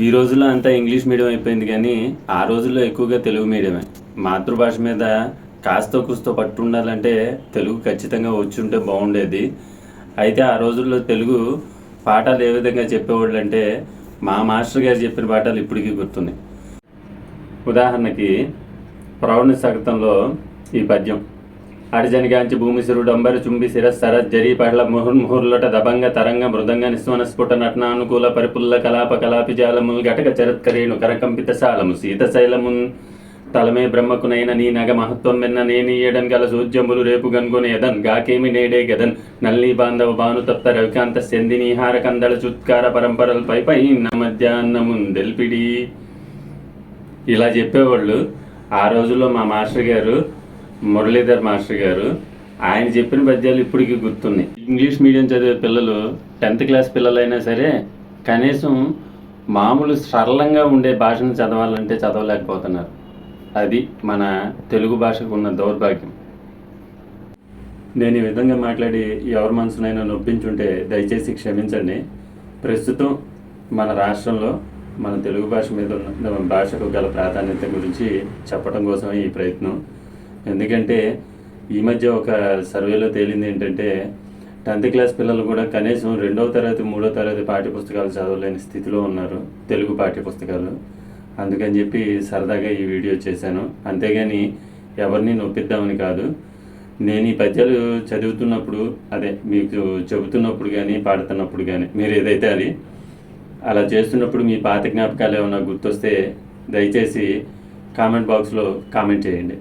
ఈ రోజుల్లో అంతా ఇంగ్లీష్ మీడియం అయిపోయింది కానీ ఆ రోజుల్లో ఎక్కువగా తెలుగు మీడియమే. మాతృభాష మీద కాస్తో కూస్తో పట్టు ఉండాలంటే తెలుగు ఖచ్చితంగా వచ్చి ఉంటే బాగుండేది. అయితే ఆ రోజుల్లో తెలుగు పాఠాలు ఏ విధంగా చెప్పేవాళ్ళు అంటే మా మాస్టర్ గారు చెప్పిన పాఠాలు ఇప్పటికీ గుర్తున్నాయి. ఉదాహరణకి ప్రౌణ సగతంలో ఈ పద్యం. అడిజనిగాంచి భూమి సిరుడంబర చుంబి శిరస్సర జరి పడల ముహుర్ముహుర్లట దబంగ తరంగ మృదంగ నిస్వన స్ఫుట నటనానుకూల పరిపుల్ల కలాప కలాపిజాలముల్ ఘటక చరత్కరేణు కరకంపిత శాలము సీతశైలము తలమే బ్రహ్మకునైన నీ నగ మహత్వం మెన్న నేని ఏడన్ గల సూజ్యములు రేపు గన్గుని గాకేమి నేడే గదన్ నల్లి బాంధవ భాను తప్త రవికాంత సెందినీహార కందళ చుత్కార పరంపరల పై పై మధ్యాహ్నముందెల్పిడి ఇలా చెప్పేవాళ్ళు. ఆ రోజుల్లో మా మాస్టర్ గారు మురళీధర్ మాస్టర్ గారు ఆయన చెప్పిన పద్యాలు ఇప్పటికీ గుర్తున్నాయి. ఇంగ్లీష్ మీడియం చదివే పిల్లలు టెన్త్ క్లాస్ పిల్లలైనా సరే కనీసం మామూలు సరళంగా ఉండే భాషను చదవాలంటే చదవలేకపోతున్నారు. అది మన తెలుగు భాషకు ఉన్న దౌర్భాగ్యం. నేను ఈ విధంగా మాట్లాడి ఎవరి మనసునైనా నొప్పించుంటే దయచేసి క్షమించండి. ప్రస్తుతం మన రాష్ట్రంలో మన తెలుగు భాష మీద ఉన్న భాషకు గల ప్రాధాన్యత గురించి చెప్పడం కోసమే ఈ ప్రయత్నం. ఎందుకంటే ఈ మధ్య ఒక సర్వేలో తేలింది ఏంటంటే టెన్త్ క్లాస్ పిల్లలు కూడా కనీసం రెండవ తరగతి మూడో తరగతి పాఠ్య పుస్తకాలు చదవలేని స్థితిలో ఉన్నారు తెలుగు పాఠ్య పుస్తకాలు అందుకని చెప్పి సరదాగా ఈ వీడియో చేశాను. అంతేగాని ఎవరిని నొప్పిద్దామని కాదు. నేను ఈ పద్యాలు చదువుతున్నప్పుడు అదే మీకు చెబుతున్నప్పుడు కానీ పాడుతున్నప్పుడు కానీ మీరు ఏదైతే అది అలా చేస్తున్నప్పుడు మీ పాత జ్ఞాపకాలు ఏమైనా గుర్తొస్తే దయచేసి కామెంట్ బాక్స్లో కామెంట్ చేయండి.